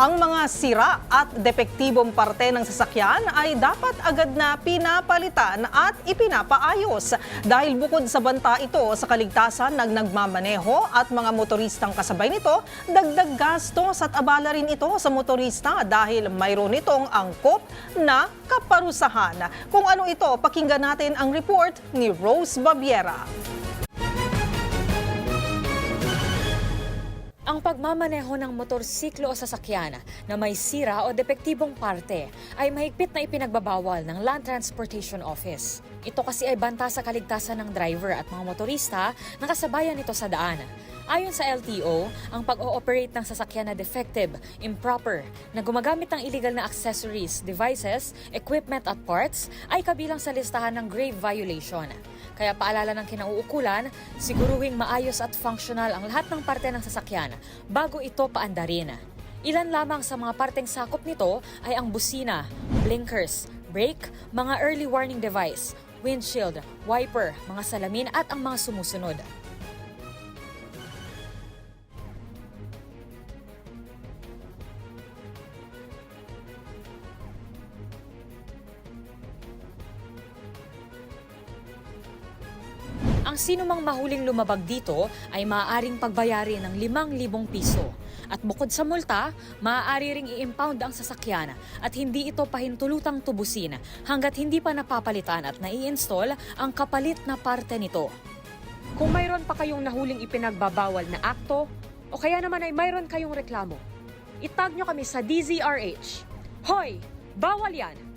Ang mga sira at depektibong parte ng sasakyan ay dapat agad na pinapalitan at ipinapaayos dahil bukod sa banta ito sa kaligtasan ng nagmamaneho at mga motoristang kasabay nito, dagdag gastos at abala rin ito sa motorista dahil mayroon itong angkop na kaparusahan. Kung ano ito, pakinggan natin ang report ni Rose Babiera. Pagmamaneho ng motorsiklo o sasakyan na may sira o depektibong parte ay mahigpit na ipinagbabawal ng Land Transportation Office. Ito kasi ay banta sa kaligtasan ng driver at mga motorista na kasabayan nito sa daan. Ayon sa LTO, ang pag-ooperate ng sasakyan na defective, improper, na gumagamit ng illegal na accessories, devices, equipment at parts ay kabilang sa listahan ng grave violation. Kaya paalala ng kinauukulan, siguruhing maayos at functional ang lahat ng parte ng sasakyan bago ito paandarin. Ilan lamang sa mga parteng sakop nito ay ang busina, blinkers, brake, mga early warning device, windshield, wiper, mga salamin at ang mga sumusunod. Ang sinumang mahuling lumabag dito ay maaaring pagbayari ng 5,000 piso. At bukod sa multa, maaari ring i-impound ang sasakyan at hindi ito pahintulutang tubusin hanggat hindi pa napapalitan at nai-install ang kapalit na parte nito. Kung mayroon pa kayong nahuling ipinagbabawal na akto o kaya naman ay mayroon kayong reklamo, itag nyo kami sa DZRH. Hoy! Bawal yan!